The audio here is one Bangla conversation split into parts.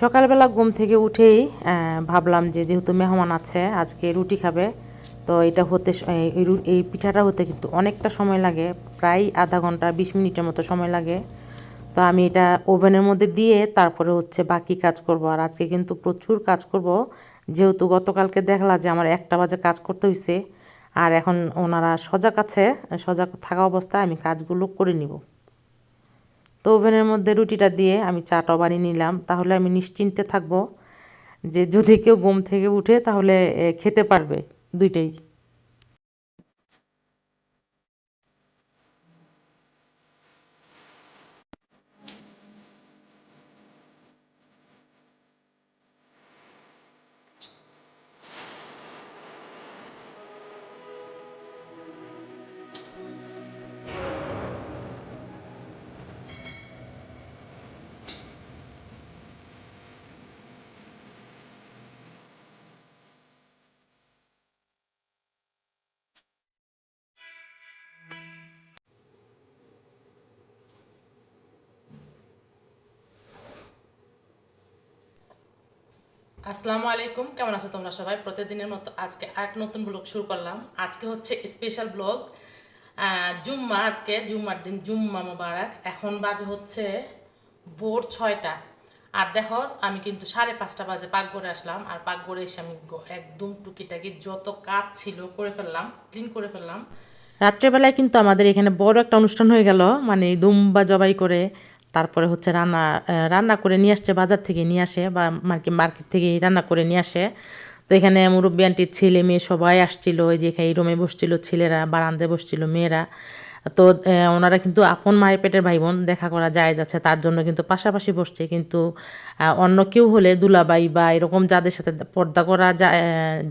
সকালবেলা ঘুম থেকে উঠেই ভাবলাম যে যেহেতু মেহমান আছে, আজকে রুটি খাবে। তো এটা হতে এই- পিঠাটা হতে কিন্তু অনেকটা সময় লাগে, প্রায় আধা ঘণ্টা, বিশ মিনিটের মতো সময় লাগে। তো আমি এটা ওভেনের মধ্যে দিয়ে তারপরে হচ্ছে বাকি কাজ করব। আর আজকে কিন্তু প্রচুর কাজ করব। যেহেতু গতকালকে দেখলা যে আমার একটা বাজে কাজ করতে হয়েছে আর এখন ওনারা সজাগ আছে, সজাগ থাকা অবস্থায় আমি কাজগুলো করে নিব। তো ওভেনের মধ্যে রুটিটা দিয়ে আমি চাটাও বানিয়ে নিলাম। তাহলে আমি নিশ্চিন্তে থাকব যে যদি কেউ ঘুম থেকে উঠে তাহলে খেতে পারবে দুইটাই। আসসালামু আলাইকুম, কেমন আছো তোমরা সবাই? প্রতিদিনের মতো আজকে আরেক নতুন ব্লগ শুরু করলাম। আজকে হচ্ছে স্পেশাল ব্লগ জুম্মা আজকে, জুম্মার দিন, জুম্মা মোবারক। এখন বাজে হচ্ছে ভোর ছয়টা। আর দেখো, আমি কিন্তু সাড়ে পাঁচটা বাজে পাকঘরে আসলাম। আর পাকঘরে এসে আমি একদম টুকিটাকি যত কাজ ছিল করে ফেললাম ক্লিন করে ফেললাম। রাত্রেবেলায় কিন্তু আমাদের এখানে বড় একটা অনুষ্ঠান হয়ে গেল মানে দুম্বা জবাই করে। তারপরে হচ্ছে রান্না রান্না করে নিয়ে আসছে, বাজার থেকে নিয়ে আসে বা মার্কেট মার্কেট থেকে রান্না করে নিয়ে আসে। তো এখানে মুরব্বী আন্টির ছেলে মেয়ে সবাই আসছিল, ওই যে এখানে রুমে বসছিল ছেলেরা, বারান্দায় বসছিল মেয়েরা। তো ওনারা কিন্তু আপন মায়ের পেটের ভাই বোন দেখা করা যায় যাচ্ছে, তার জন্য কিন্তু পাশাপাশি বসছে। কিন্তু অন্য কেউ হলে দুলাবাই বা এরকম যাদের সাথে পর্দা করা যায়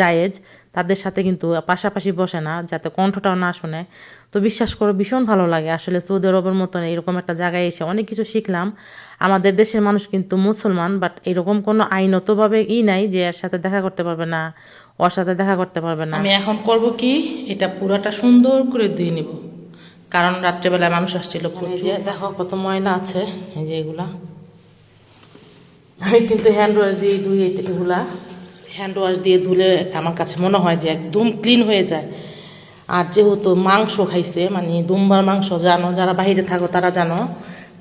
জায়েজ তাদের সাথে কিন্তু পাশাপাশি বসে না যাতে কণ্ঠটাও না শোনে। তো বিশ্বাস করো ভীষণ ভালো লাগে। আসলে সৌদি আরবের মতন এরকম একটা জায়গায় এসে অনেক কিছু শিখলাম। আমাদের দেশের মানুষ কিন্তু মুসলমান বাট এরকম কোনো আইনতভাবে ই নাই যে এর সাথে দেখা করতে পারবে না ওর সাথে দেখা করতে পারবে না। আমি এখন করব কি? এটা পুরাটা সুন্দর করে ধুয়ে নিব। কারণ রাত্রেবেলায় মানুষ আসছিল যে দেখো কত ময়লা আছে এই যে এগুলা। আমি কিন্তু হ্যান্ড ওয়াশ দিয়ে ধুই এগুলা হ্যান্ড ওয়াশ দিয়ে ধুলে আমার কাছে মনে হয় যে একদম ক্লিন হয়ে যায়। আর যেহেতু মাংস খাইছে মানে দুম্বার মাংস জানো, যারা বাইরে থাকো তারা জানো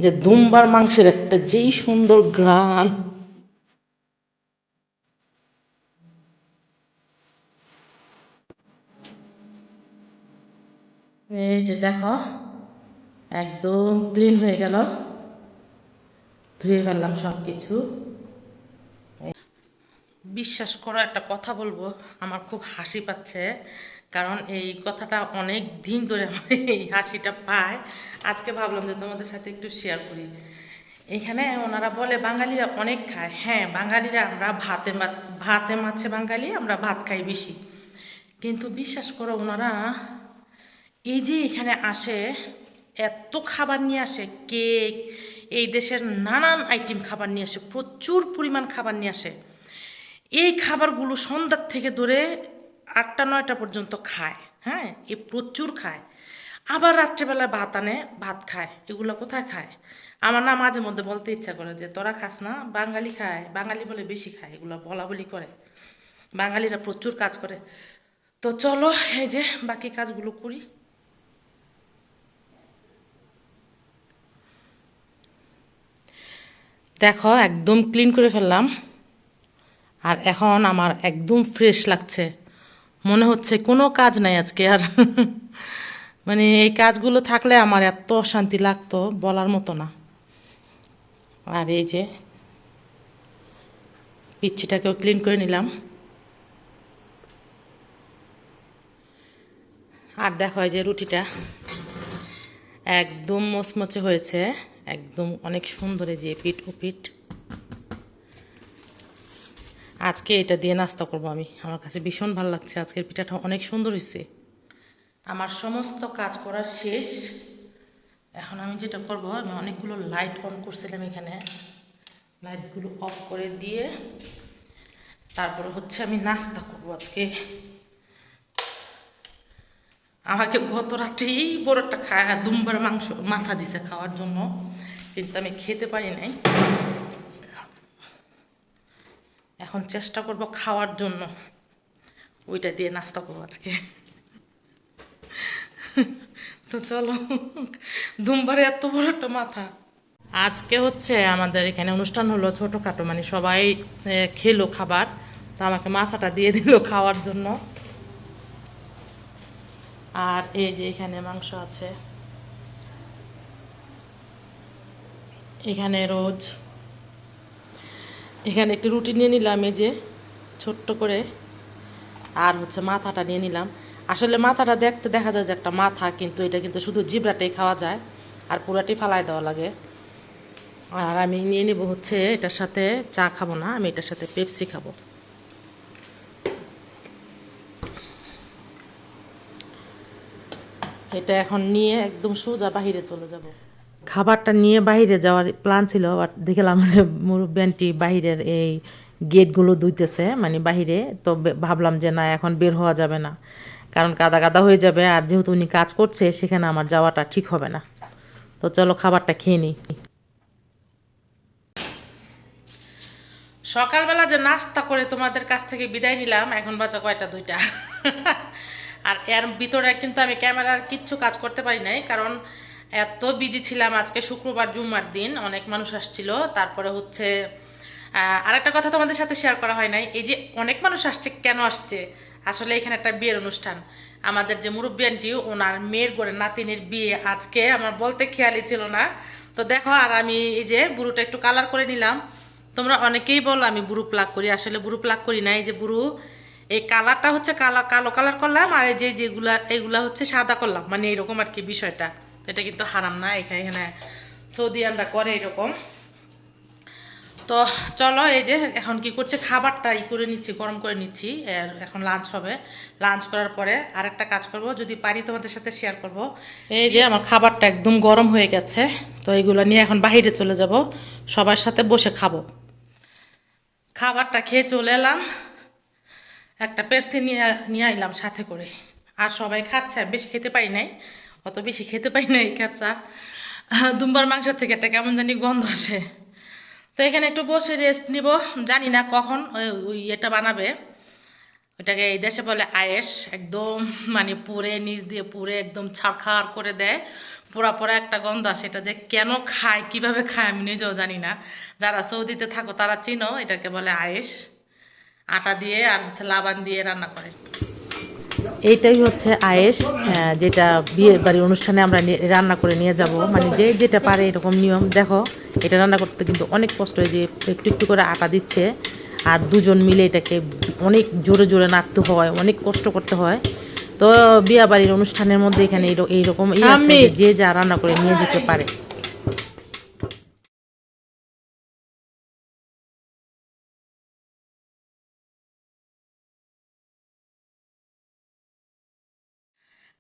যে দুম্বার মাংসের একটা যেই সুন্দর গ্রান এই যে দেখো, একদম ক্লিন হয়ে গেল। ধুয়ে ফেললাম সব কিছু বিশ্বাস করো একটা কথা বলব, আমার খুব হাসি পাচ্ছে। কারণ এই কথাটা অনেক দিন ধরে আমার এই হাসিটা পায়। আজকে ভাবলাম যে তোমাদের সাথে একটু শেয়ার করি। এখানে ওনারা বলে, বাঙালিরা অনেক খায়। হ্যাঁ বাঙালিরা আমরা ভাতে ভাতে মাছে বাঙালি, আমরা ভাত খাই বেশি। কিন্তু বিশ্বাস করো ওনারা, এই যে এখানে আসে, এত খাবার নিয়ে আসে, কেক, এই দেশের নানান আইটেম খাবার নিয়ে আসে, প্রচুর পরিমাণ খাবার নিয়ে আসে। এই খাবারগুলো সন্ধ্যার থেকে ধরে আটটা, নয়টা পর্যন্ত খায় হ্যাঁ? এ প্রচুর খায়। আবার রাত্রেবেলা ভাত আনে, ভাত খায়। এগুলো কোথায় খায়? আমার না মাঝে মধ্যে বলতে ইচ্ছা করে যে, তোরা খাস না? বাঙালি খায়, বাঙালি বলে বেশি খায়, এগুলো বলা বলি করে। বাঙালিরা প্রচুর কাজ করে। তো চলো, এই যে বাকি কাজগুলো করি। দেখো, একদম ক্লিন করে ফেললাম। আর এখন আমার একদম ফ্রেশ লাগছে। মনে হচ্ছে কোনো কাজ নাই আজকে আর। মানে এই কাজগুলো থাকলে আমার এত অশান্তি লাগতো বলার মতো না। আর এই যে পিচ্ছিটাকেও ক্লিন করে নিলাম। আর দেখো এই যে রুটিটা একদম মচমচে হয়েছে। একদম অনেক সুন্দর যে পিঠ ও পিঠ। আজকে এটা দিয়ে নাস্তা করব আমি। আমার কাছে ভীষণ ভালো লাগছে। আজকের পিঠাটা অনেক সুন্দর হয়েছে। আমার সমস্ত কাজ করা শেষ। এখন আমি যেটা করব, আমি অনেকগুলো লাইট অন করছিলাম এখানে। লাইটগুলো অফ করে দিয়ে তারপরে হচ্ছে আমি নাস্তা করব আজকে। আমাকে গত রাত্রেই বড় একটা খায়, দুম্বার মাংস, মাথা দিছে খাওয়ার জন্য। কিন্তু আমি খেতে পারি নাই। এখন চেষ্টা করব খাওয়ার জন্য। ওইটা দিয়ে নাস্তা করব আজকে। তো চলো দুমবারে এত বড় একটা মাথা। আজকে হচ্ছে আমাদের এখানে অনুষ্ঠান হলো ছোটোখাটো মানে সবাই খেলো খাবার। তো আমাকে মাথাটা দিয়ে দিল খাওয়ার জন্য। আর এই যে এখানে মাংস আছে। এখানে রোজ এখানে একটু রুটি নিয়ে নিলাম, এই যে ছোট্ট করে। আর হচ্ছে মাথাটা নিয়ে নিলাম। আসলে মাথাটা দেখতে দেখা যায় যে একটা মাথা, কিন্তু এটা কিন্তু শুধু জিবরাটাই খাওয়া যায়। আর পুরাটি ফালাই দেওয়া লাগে। আর আমি নিয়ে নিব হচ্ছে এটার সাথে চা খাব না, আমি এটার সাথে পেপসি খাব। এটা এখন নিয়ে একদম সোজা বাহিরে চলে যাব। খাবারটা নিয়ে বাইরে যাওয়ার প্ল্যান ছিল বাট দেখলাম যে মুরব্বানটি বাহিরের এই গেটগুলো ধুইতেছে মানে বাহিরে তো ভাবলাম যে না, এখন বের হওয়া যাবে না। কারণ কাদা কাদা হয়ে যাবে, আর যেহেতু উনি কাজ করছে, সেখানে আমার যাওয়াটা ঠিক হবে না। তো চলো খাবারটা খেয়ে নিই। সকালবেলা যে নাস্তা করে তোমাদের কাছ থেকে বিদায় নিলাম, এখন বাজা কয়টা? দুইটা। আর এর ভিতরে কিন্তু আমি ক্যামেরার কিচ্ছু কাজ করতে পারি নাই, কারণ এত বিজি ছিলাম, আজকে শুক্রবার জুম্মার দিন, অনেক মানুষ আসছিল। তারপরে হচ্ছে আর একটা কথা তোমাদের সাথে শেয়ার করা হয় নাই, এই যে অনেক মানুষ আসছে, কেন আসছে? আসলে এখানে একটা বিয়ের অনুষ্ঠান। আমাদের যে মুরব্বী আন্টি, ওনার মেয়ের করে নাতিনের বিয়ে আজকে আমার বলতে খেয়ালই ছিল না। তো দেখো, আর আমি এই যে বুড়োটা একটু কালার করে নিলাম। তোমরা অনেকেই বলো আমি বুড়ো প্লাক করি, আসলে বুড়ো প্লাক করি না, এই যে বুড়ো এই কালারটা হচ্ছে কালো কালো কালার করলাম, আর এই যে যেগুলা, এগুলা হচ্ছে সাদা করলাম মানে এরকম আর কি বিষয়টা। এটা কিন্তু হারাম না এখানে এখানে সৌদিয়ানরা করে এরকম। তো চলো এই যে এখন কি করছে খাবারটা ই করে নিচ্ছি গরম করে নিচ্ছি আর এখন লাঞ্চ হবে। লাঞ্চ করার পরে আরেকটা কাজ করব যদি পারি তোমাদের সাথে শেয়ার করব। এই যে আমার খাবারটা একদম গরম হয়ে গেছে তো এইগুলো নিয়ে এখন বাইরে চলে যাব সবার সাথে বসে খাব। খাবারটা খেয়ে চলে এলাম একটা পেপসি নিয়ে নিয়ে আইলাম সাথে করে। আর সবাই খাচ্ছে বেশি খেতে পারি নাই। অত বেশি খেতে পাই না এই ক্যাপসা দুম্বার মাংসের থেকে একটা কেমন জানি গন্ধ আসে। তো এখানে একটু বসে রেস্ট নিব। জানি না কখন ওই- ওই এটা বানাবে। ওটাকে এই দেশে বলে আয়েস একদম মানে পুরে নিচ দিয়ে পুরে একদম ছাড়খাড় করে দেয়। পোড়া পোড়া একটা গন্ধ আসে। এটা যে কেন খায়, কীভাবে খায় আমি নিজেও জানি না। যারা সৌদিতে থাকো তারা চিনো, এটাকে বলে আয়েস আটা দিয়ে আর হচ্ছে লাবান দিয়ে রান্না করে। এইটাই হচ্ছে আয়েস আহ, যেটা বিয়ে বাড়ির অনুষ্ঠানে আমরা রান্না করে নিয়ে যাব। মানে যে যেটা পারে এরকম নিয়ম দেখো এটা রান্না করতে কিন্তু অনেক কষ্ট হয় যে একটু একটু করে আটা দিচ্ছে আর দুজন মিলে এটাকে অনেক জোরে জোরে নাড়তে হয় অনেক কষ্ট করতে হয়। তো বিয়ে বাড়ির অনুষ্ঠানের মধ্যে এখানে এইর- এইরকম ই আছে যে যে যা রান্না করে নিয়ে যেতে পারে।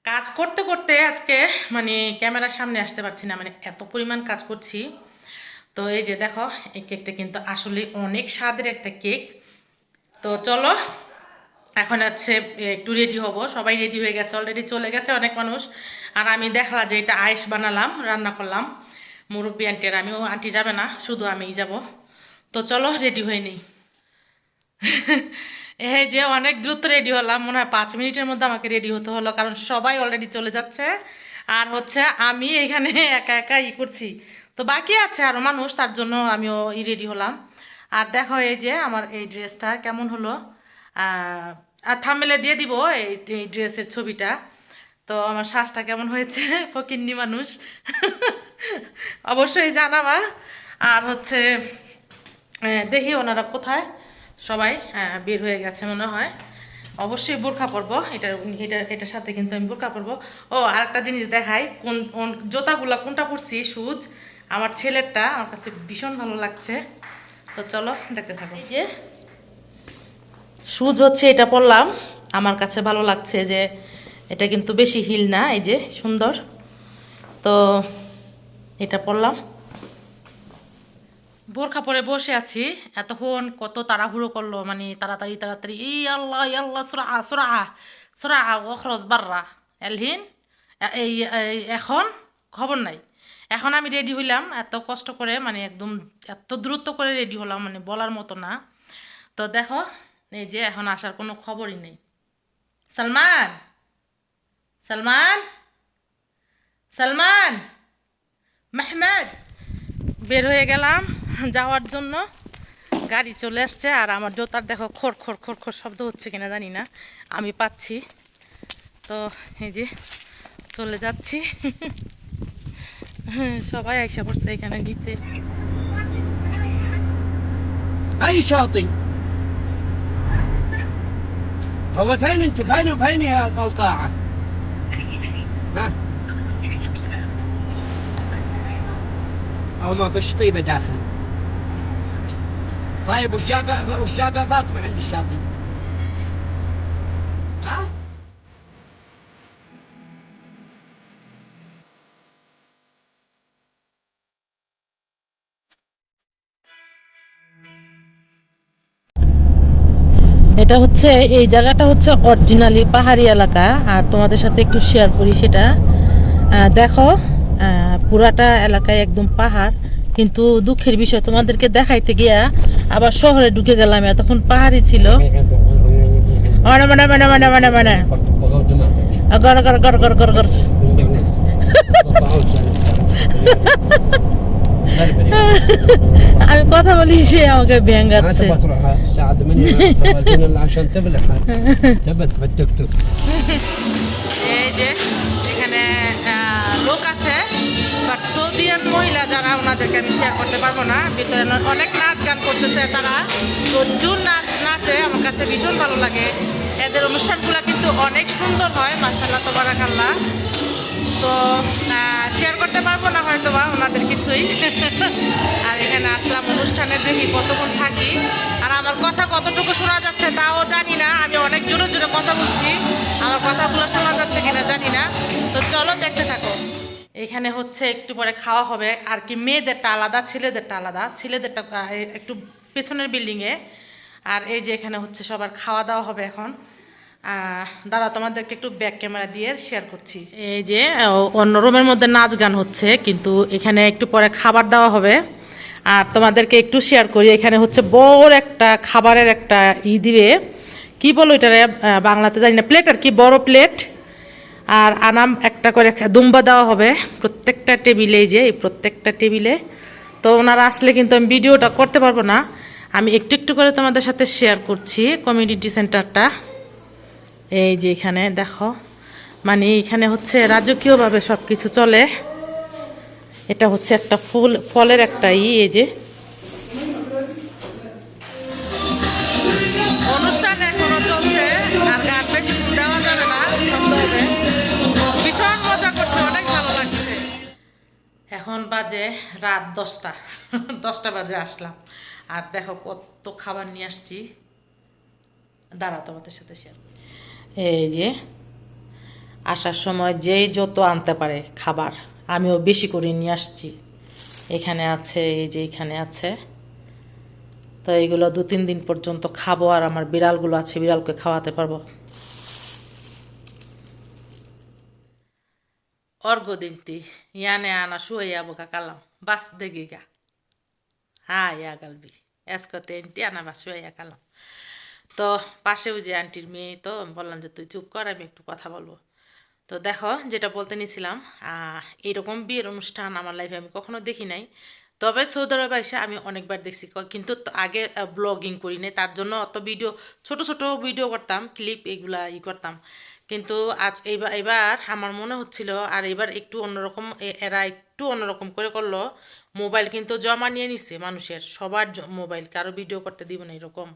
কাজ করতে করতে আজকে মানে ক্যামেরার সামনে আসতে পারছি না মানে এত পরিমাণ কাজ করছি। তো এই যে দেখো, এই কেকটা কিন্তু আসলে অনেক স্বাদের একটা কেক। তো চলো, এখন হচ্ছে একটু রেডি হব। সবাই রেডি হয়ে গেছে অলরেডি চলে গেছে অনেক মানুষ। আর আমি দেখলাম যে এটা আয়েস বানালাম, রান্না করলাম। মুরব্বী আন্টি আর আমিও আন্টি যাবে না, শুধু আমিই যাব। তো চলো রেডি হয়ে নিই। এই যে অনেক দ্রুত রেডি হলাম, মনে হয় পাঁচ মিনিটের মধ্যে আমাকে রেডি হতে হলো, কারণ সবাই অলরেডি চলে যাচ্ছে। আর হচ্ছে আমি এখানে একা একা ই করছি। তো বাকি আছে আরও মানুষ, তার জন্য আমিও ই রেডি হলাম। আর দেখো এই যে আমার এই ড্রেসটা কেমন হলো আর থামেলে দিয়ে দিব এই ড্রেসের ছবিটা। তো আমার শ্বাসটা কেমন হয়েছে, ফকিন্নি মানুষ? অবশ্যই জানাবা। আর হচ্ছে দেখি ওনারা কোথায়। সবাই আহ, বের হয়ে গেছে মনে হয়। অবশ্যই বোরখা পরবো। এটার এটা এটার সাথে কিন্তু আমি বোরখা পরবো। ও আরেকটা জিনিস দেখাই। কোন কোন জোতাগুলা কোনটা পরছি? সুজ। আমার ছেলেরটা আমার কাছে ভীষণ ভালো লাগছে। তো চলো দেখতে থাকো। এই যে সুজ হচ্ছে এটা পরলাম। আমার কাছে ভালো লাগছে যে এটা কিন্তু বেশি হিল না এই যে সুন্দর। তো এটা পরলাম। বোরখা পরে বসে আছি। এতক্ষণ কত তাড়াহুড়ো করল মানে তাড়াতাড়ি তাড়াতাড়ি। ই আল্লাহ ই আল্লাহ, সুরা সুরা সুরা অখরজ বাররা। এলহিন এই এখন খবর নাই। এখন আমি রেডি হইলাম, এত কষ্ট করে মানে একদম এত দ্রুত করে রেডি হলাম মানে বলার মতো না। তো দেখো, এই যে এখন আসার কোনো খবরই নেই। সালমান সালমান সালমান, মেহমেদ, বের হয়ে গেলাম। যাওয়ার জন্য গাড়ি চলে আসছে আর আমার জোতার দেখো খোর খোর খোর খোর শব্দ হচ্ছে কিনা জানি না আমি পাচ্ছি তো এই যে চলে যাচ্ছি সবাই আইসা পড়ছে এখানে নিচে اي شاطئ هو فين انت فين وفين يا القلقاعة ها او ما فيش طيبة داخل طيب وش جابه وش جابه فاطمة عند الشاطئ ها এটা হচ্ছে এই জায়গাটা হচ্ছে অরিজিনালি পাহাড়ি এলাকা আর তোমাদের সাথে একটু শেয়ার করি সেটা আহ, দেখো আহ, পুরাটা এলাকায় একদম পাহাড় কিন্তু দুঃখের বিষয় তোমাদেরকে দেখাইতে গিয়া আবার শহরে ঢুকে গেলাম তখন পাহাড়ি ছিল মানে মানে মানে মানে মানে মানে গড় গড় গড় গড় গড় গড় আমি কথা বলি সে আমাকে ما ব্যাঙ্গাচ্ছে تبغى تروح الساعة 8 تبغى عشان تبلح تبت بالتوك توك যারা ওনাদেরকে আমি শেয়ার করতে পারব না। ভিতরে অনেক নাচ গান করতেছে তারা। প্রচুর নাচ নাচে আমার কাছে ভীষণ ভালো লাগে। এদের অনুষ্ঠানগুলো কিন্তু অনেক সুন্দর হয় মাসাল্লাহ তো বারাকাল্লাহ তো শেয়ার করতে পারব না হয়তো বা ওনাদের কিছুই। আর এখানে আসলাম অনুষ্ঠানে, দেখি কতক্ষণ থাকি। আর আমার কথা কতটুকু শোনা যাচ্ছে তাও জানি না। আমি অনেক জোরে জোরে কথা বলছি। আমার কথাগুলো শোনা যাচ্ছে কিনা জানি না। এখানে হচ্ছে একটু পরে খাওয়া হবে। আর কি মেয়েদেরটা আলাদা, ছেলেদেরটা আলাদা। ছেলেদেরটা একটু পেছনের বিল্ডিংয়ে আর এই যে এখানে হচ্ছে সবার খাওয়া দাওয়া হবে এখন। দাঁড়াও, তোমাদেরকে একটু ব্যাক ক্যামেরা দিয়ে শেয়ার করছি। এই যে অন্য রুমের মধ্যে নাচ গান হচ্ছে, কিন্তু এখানে একটু পরে খাবার দেওয়া হবে। আর তোমাদেরকে একটু শেয়ার করি, এখানে হচ্ছে বড় একটা খাবারের একটা ই দিবে। কি বলো এটারে বাংলাতে জানি না। প্লেট আর কি? বড় প্লেট আর আনাম একটা করে দুম্বা দেওয়া হবে প্রত্যেকটা টেবিলে যে, এই প্রত্যেকটা টেবিলে। তো ওনারা আসলে কিন্তু আমি ভিডিওটা করতে পারব না। আমি একটু একটু করে তোমাদের সাথে শেয়ার করছি কমিউনিটি সেন্টারটা এই যে এখানে দেখো মানে এখানে হচ্ছে রাজকীয়ভাবে সব কিছু চলে। এটা হচ্ছে একটা ফুল, ফলের একটা ই, এই যে। বাজে রাত দশটা। দশটা বাজে আসলাম। আর দেখো কত খাবার নিয়ে আসছি। দাঁড়া তোমাদের সাথে শেয়ার এই যে, আসার সময় যেই যত আনতে পারে খাবার, আমিও বেশি করে নিয়ে আসছি। এখানে আছে, এই যে এখানে আছে। তো এইগুলো দু তিন দিন পর্যন্ত খাব আর আমার বিড়ালগুলো আছে, বিড়ালকে খাওয়াতে পারব। ইয়ানে আনা শুয়ে যাব কালাম বাস দেখি গা হ্যাঁ ইয়া গালবি এসকো তেনতি আনা বাস শুয়ে কালাম তো পাশেও যে আন্টির মেয়ে তো বললাম যে তুই চুপ কর আমি একটু কথা বলব তো দেখো যেটা বলতে নিছিলাম এইরকম বিয়ের অনুষ্ঠান আমার লাইফে আমি কখনো দেখি নাই তবে সৌদি আরবে এসে আমি অনেকবার দেখছি কিন্তু আগে ব্লগিং করি নাই তার জন্য অত ভিডিও ছোট ছোট ভিডিও করতাম ক্লিপ এগুলা ই করতাম কিন্তু আজ এইবার এবার আমার মনে হচ্ছিল, আর এবার একটু অন্যরকম এরা একটু অন্যরকম করে করল। মোবাইল কিন্তু জমা নিয়ে নিছে মানুষের, সবার মোবাইল, কারও ভিডিও করতে দিব না এরকম।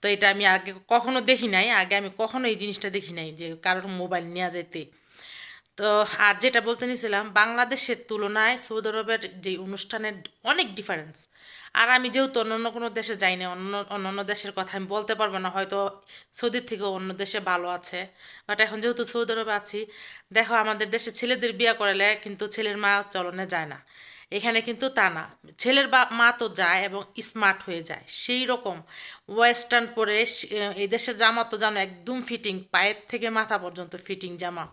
তো এটা আমি আগে কখনো দেখি নাই, আগে আমি কখনো এই জিনিসটা দেখি নাই যে কারোর মোবাইল নেওয়া যেতে তো আর যেটা বলতে নিয়েছিলাম বাংলাদেশের তুলনায় সৌদি আরবের যে অনুষ্ঠানের অনেক ডিফারেন্স আর আমি যেহেতু অন্য কোনো দেশে যাই না অন্য অন্য দেশের কথা আমি বলতে পারব না, হয়তো সৌদির থেকেও অন্য দেশে ভালো আছে। বাট এখন যেহেতু সৌদি আরবে আছি, দেখো আমাদের দেশে ছেলেদের বিয়ে করালে কিন্তু ছেলের মা চলনে যায় না। এখানে কিন্তু তা না, ছেলের বা, মা তো যায় এবং স্মার্ট হয়ে যায়। সেই রকম ওয়েস্টার্ন পরে এই দেশের জামা তো জানো একদম ফিটিং পায়ের থেকে মাথা পর্যন্ত ফিটিং জামা।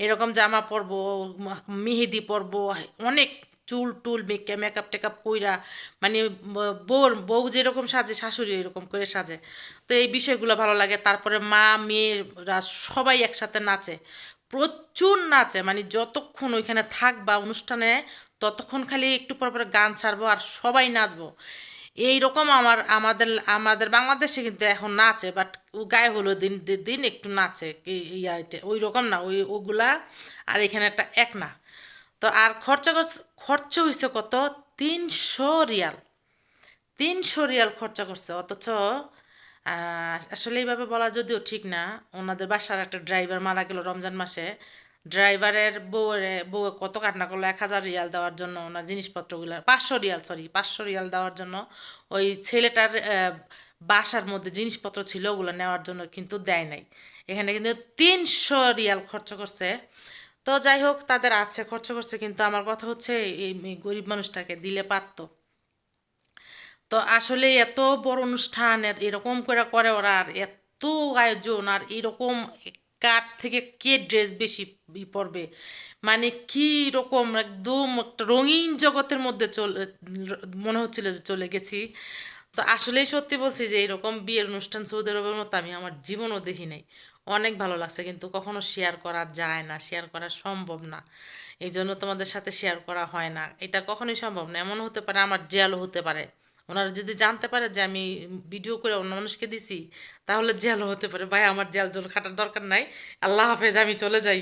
এরকম জামা পরবো মেহেদি পরবো, অনেক চুল টুল মেকে মেকআপ টেকআপ কইরা মানে ব- বউর, বউ যেরকম সাজে শাশুড়ি এরকম করে সাজে। তো এই বিষয়গুলো ভালো লাগে। তারপরে মা, মেয়েরা সবাই একসাথে নাচে। প্রচুর নাচে। মানে যতক্ষণ ওইখানে থাকবা অনুষ্ঠানে, ততক্ষণ খালি একটু পর পর গান ছাড়বো আর সবাই নাচবো। এইরকম আমার, আমাদের আমাদের বাংলাদেশে কিন্তু এখন নাচে বাট ও গায়ে হলো দিন দিন একটু নাচে ইয়াইটে ওই রকম না, ওই, ওগুলা, আর এখানে একটা এক না। তো আর খরচা খরচ হয়েছে কত? তিনশো রিয়াল। তিনশো রিয়াল খরচা করছে, অথচ আসলে এইভাবে বলা যদিও ঠিক না, ওনাদের বাসার একটা ড্রাইভার মারা গেল রমজান মাসে ড্রাইভারের বউরে বউ কত কান্না করল, এক হাজার রিয়াল দেওয়ার জন্য ওনার জিনিসপত্রগুলো, পাঁচশো রিয়াল সরি পাঁচশো রিয়াল দেওয়ার জন্য ওই ছেলেটার বাসার মধ্যে জিনিসপত্র ছিল, ওগুলো নেওয়ার জন্য কিন্তু দেয় নাই। এখানে কিন্তু তিনশো রিয়াল খরচ করছে। তো যাই হোক, তাদের আছে, খরচ করছে, কিন্তু আমার কথা হচ্ছে, এই এই গরিব মানুষটাকে দিলে পারতো। তো আসলে এত বড় অনুষ্ঠান এরকম করে করে ওরা আর এত আয়োজন আর এরকম কার থেকে কে ড্রেস বেশি ই পরবে? মানে কি রকম একদম একটা রঙিন জগতের মধ্যে চলে মনে হচ্ছিল যে চলে গেছি। তো আসলেই সত্যি বলছি যে এরকম বিয়ের অনুষ্ঠান সৌদি আরবের মতো আমি আমার জীবনও দেখি নাই। অনেক ভালো লাগছে কিন্তু কখনো শেয়ার করা যায় না শেয়ার করা সম্ভব না। এই জন্য তোমাদের সাথে শেয়ার করা হয় না। এটা কখনোই সম্ভব না। এমন হতে পারে, আমার জেলও হতে পারে। ওনারা যদি জানতে পারে যে আমি ভিডিও করে অন্য মানুষকে দিছি, তাহলে জেল হতে পারে। ভাই, আমার জেল জল খাটার দরকার নাই। আল্লাহ হাফেজ, আমি চলে যাই।